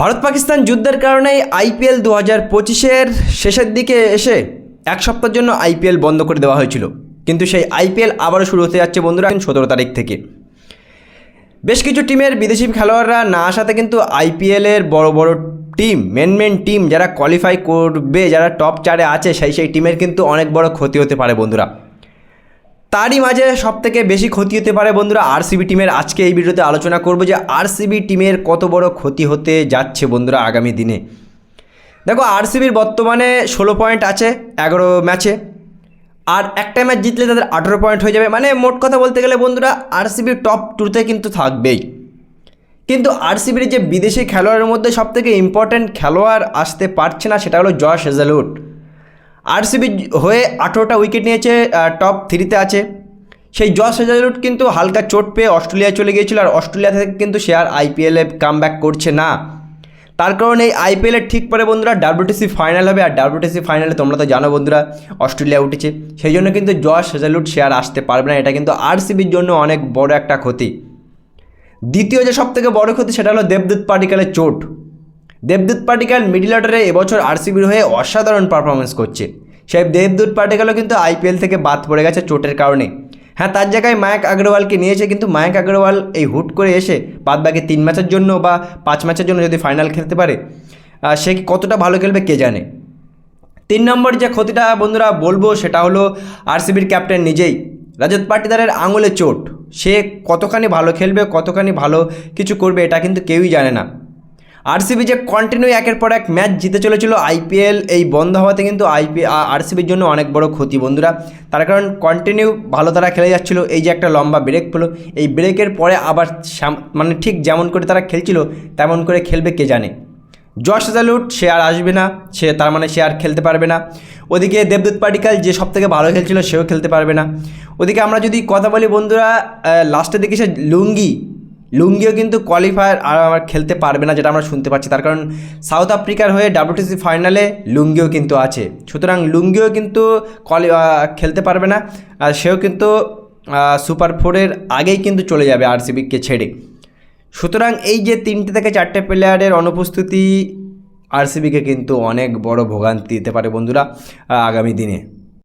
ভারত পাকিস্তান যুদ্ধের কারণেই আইপিএল দু হাজার পঁচিশের শেষের দিকে এসে এক সপ্তাহের জন্য আইপিএল বন্ধ করে দেওয়া হয়েছিল। কিন্তু সেই আইপিএল আবারও শুরু হতে যাচ্ছে বন্ধুরা সতেরো তারিখ থেকে। বেশ কিছু টিমের বিদেশি খেলোয়াড়রা না আসাতে কিন্তু আইপিএলের বড় বড় টিম মেন মেন টিম যারা কোয়ালিফাই করবে, যারা টপ চারে আছে, সেই সেই টিমের কিন্তু অনেক বড় ক্ষতি হতে পারে বন্ধুরা। তারই মাঝে সব থেকে বেশি ক্ষতি হতে পারে বন্ধুরা আরসিবি টিমের আজকে এই ভিডিওতে আলোচনা করব যে আরসিবি টিমের কত বড় ক্ষতি হতে যাচ্ছে বন্ধুরা আগামী দিনে। দেখো আরসিবির বর্তমানে ষোলো পয়েন্ট আছে এগারো ম্যাচে আর একটা ম্যাচ জিতলে তাদের আঠেরো পয়েন্ট হয়ে যাবে। মানে মোট কথা বলতে গেলে বন্ধুরা আরসিবি টপ টুতে কিন্তু থাকবেই। কিন্তু আরসিবির যে বিদেশি খেলোয়াড়ের মধ্যে সবথেকে ইম্পর্ট্যান্ট খেলোয়াড় আসতে পারছে না সেটা হলো জশ হেজালউড আরসিবি হয়ে আঠেরোটা উইকেট নিয়েছে টপ থ্রিতে আছে। সেই জশ হেজালউড কিন্তু হালকা চোট পেয়ে অস্ট্রেলিয়ায় চলে গিয়েছিল আর অস্ট্রেলিয়া থেকে কিন্তু সে আর আইপিএলে কাম করছে না। তার কারণে এই আইপিএলের ঠিক পরে বন্ধুরা ডাব্লিউটিসি ফাইনাল হবে আর ডাব্লিউটিসি ফাইনালে তোমরা তো জানো বন্ধুরা, অস্ট্রেলিয়া উঠেছে। সেই জন্য কিন্তু জশ হেজালুট সে আর আসতে পারবে না, এটা কিন্তু আরসিবির জন্য অনেক বড় একটা ক্ষতি। দ্বিতীয় যে সবথেকে বড় ক্ষতি সেটা হলো দেবদূত পাটিকালের চোট। দেবদূত পাটিকাল মিডিল অর্ডারে এবছর আরসিবির হয়ে অসাধারণ পারফরমেন্স করছে। সেই দেবদূত পাটিকালও কিন্তু আইপিএল থেকে বাদ পড়ে গেছে চোটের কারণে। হ্যাঁ তার জায়গায় মায়াক আগরওয়ালকে নিয়েছে কিন্তু মায়াক আগরওয়াল এই হুট করে এসে বাদ বাকি তিন ম্যাচের জন্য বা পাঁচ ম্যাচের জন্য যদি ফাইনাল খেলতে পারে সে কতটা ভালো খেলবে কে জানে? তিন নম্বর যে ক্ষতিটা বন্ধুরা বলব সেটা হলো আরসিবির ক্যাপ্টেন নিজেই। রাজত পাটিদারের আঙুলে চোট। সে কতখানি ভালো খেলবে, কতখানি ভালো কিছু করবে এটা কিন্তু কেউই জানে না। আরসিবি যে কন্টিনিউ একের পর এক ম্যাচ জিতে চলেছিল আইপিএল এই বন্ধ হওয়াতে কিন্তু আইপি আরসিবির জন্য অনেক বড় ক্ষতি বন্ধুরা। তার কারণ কন্টিনিউ ভালো তারা খেলে যাচ্ছিল, এই যে একটা লম্বা ব্রেক পেল। এই ব্রেকের পরে আবার মানে ঠিক যেমন করে তারা খেলছিল, তেমন করে খেলবে কে জানে। জশ জালুট, সে আর আসবে না, সে তার মানে সে আর খেলতে পারবে না। ওদিকে দেবদূত পাটিকাল যে সব থেকে ভালো খেলছিল, সেও খেলতে পারবে না। ওদিকে আমরা যদি কথা বলি বন্ধুরা লাস্টের দিকে সে লুঙ্গি লুঙ্গিও কিন্তু কোয়ালিফায়ার আর খেলতে পারবে না, যেটা আমরা শুনতে পাচ্ছি। তার কারণ সাউথ আফ্রিকার হয়ে ডাব্লিউটিসি ফাইনালে লুঙ্গিও কিন্তু আছে। সুতরাং লুঙ্গিও কিন্তু কোয়ালি খেলতে পারবে না, আর সেও কিন্তু সুপার ফোরের আগেই কিন্তু চলে যাবে আরসিবিকে ছেড়ে। সুতরাং এই যে তিনটে থেকে চারটে প্লেয়ারের অনুপস্থিতি আরসিবিকে কিন্তু অনেক বড় ভোগান্তি দিতে পারে বন্ধুরা আগামী দিনে।